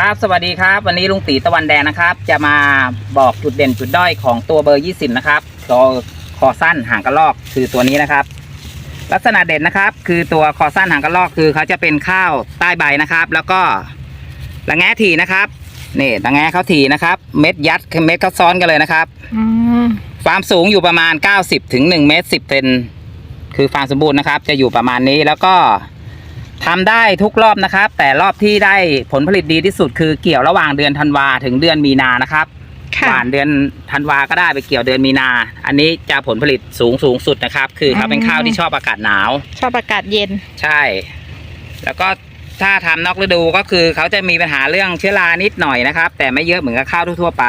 ครับสวัสดีครับ วันนี้ลุงตีตะวันแดงนะครับ จะมาบอกจุดเด่นจุดด้อยของตัวเบอร์ 20 นะครับ ตัวคอสั้นหางกระรอกคือตัวนี้นะครับ ลักษณะเด่นนะครับ คือตัวคอสั้นหางกระรอกคือเขาจะเป็นข้าวใต้ใบนะครับ แล้วก็ระแงะถี่นะครับนี่ระแงะเขาถี่นะครับ เม็ดยัดคือเม็ดเขาซ้อนกันเลยนะครับอืมความสูงอยู่ประมาณ 90ถึง1เมตร10เซนคือความสมบูรณ์นะครับ จะอยู่ประมาณนี้แล้วก็ ทำได้ทุกรอบนะครับ แต่รอบที่ได้ผลผลิตดีที่สุดคือเกี่ยวระหว่างเดือนธันวาถึงเดือนมีนานะครับค่ะหวานเดือนธันวาก็ได้ไปเกี่ยวเดือนมีนา อันนี้จะผลผลิตสูงสูงสุดนะครับ คือเขาเป็นข้าวที่ชอบอากาศหนาว ชอบอากาศเย็น ใช่ แล้วก็ถ้าทำนอกฤดูก็คือเขาจะมีปัญหาเรื่องเชื้อรานิดหน่อยนะครับ แต่ไม่เยอะเหมือนกับข้าวทั่วๆไป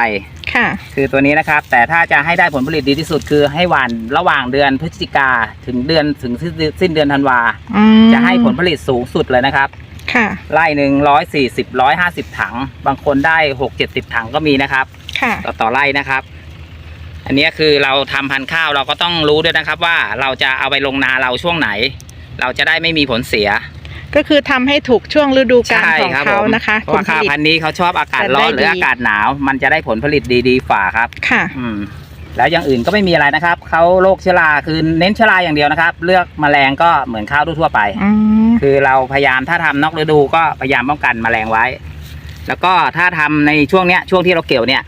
ค่ะ คือตัวนี้นะครับ แต่ถ้าจะให้ได้ผลผลิตดีที่สุดคือให้หว่านระหว่างเดือนพฤศจิกาถึงเดือนถึงสิ้นเดือนธันวาอืมจะให้ผลผลิตสูงสุดเลยนะครับ ค่ะไร่หนึ่งร้อยสี่สิบร้อยห้าสิบถัง บางคนได้หกเจ็ดสิบถังก็มีนะครับ ค่ะ ต่อต่อไร่นะครับ อันนี้คือเราทำพันธุ์ข้าวเราก็ต้องรู้ด้วยนะครับว่าเราจะเอาไปลงนาเราช่วงไหน เราจะได้ไม่มีผลเสีย ก็คือทำให้ถูกช่วงฤดูกาลใช่ของครับเขาผมนะคะเพราะว่าผลผข้าวลิต พันธุ์นี้เขาชอบอากาศจะร้อนได้หรือดีอากาศหนาว มันจะได้ผลผลิตดีๆฝ่าครับ ค่ะ อืมแล้วอย่างอื่นก็ไม่มีอะไรนะครับเขาโรคเชื้อราคือเน้นเชื้อราอย่างเดียวนะครับ เลือกแมลงก็เหมือนข้าวทั่วๆไป อืม คือเราพยายามถ้าทำนอกฤดูก็พยายามป้องกันแมลงไว้ แล้วก็ถ้าทำในช่วงเนี้ยช่วงที่เราเกี่ยวเนี่ย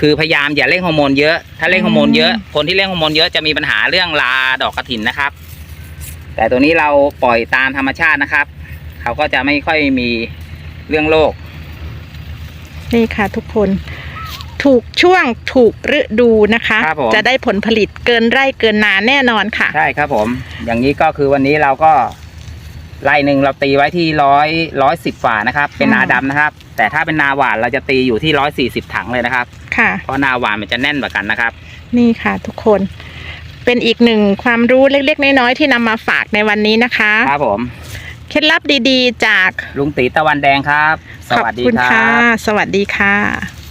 คือพยายามอย่าเร่งฮอร์โมนเยอะ ถ้าเร่งฮอร์โมนเยอะคนที่เร่งฮอร์โมนเยอะจะมีปัญหาเรื่องลาดอกกระถินนะครับ แต่ตัวนี้เราปล่อยตามธรรมชาตินะครับ เขาก็จะไม่ค่อยมีเรื่องโรคนี่ค่ะทุกคนถูกช่วงถูกฤดูนะคะครับผมจะได้ผลผลิตเกินไร่เกินนาแน่นอนค่ะ ใช่ครับผม อย่างนี้ก็คือวันนี้เราก็ไร่หนึ่งเราตีไว้ที่ร้อยร้อยสิบฝานะครับ เป็นนาดำนะครับ แต่ถ้าเป็นนาหวานเราจะตีอยู่ที่ร้อยสี่สิบถังเลยนะครับ ค่ะ เพราะนาหวานมันจะแน่นกว่ากันนะครับ นี่ค่ะทุกคน เป็นอีกหนึ่งความรู้เล็กๆน้อยๆที่นำมาฝากในวันนี้นะคะ ครับผม เคล็ดลับดีๆ จากลุงตีตะวันแดงครับ สขอบวัสดีคุณครัค่ะ บ สวัสดีค่ะ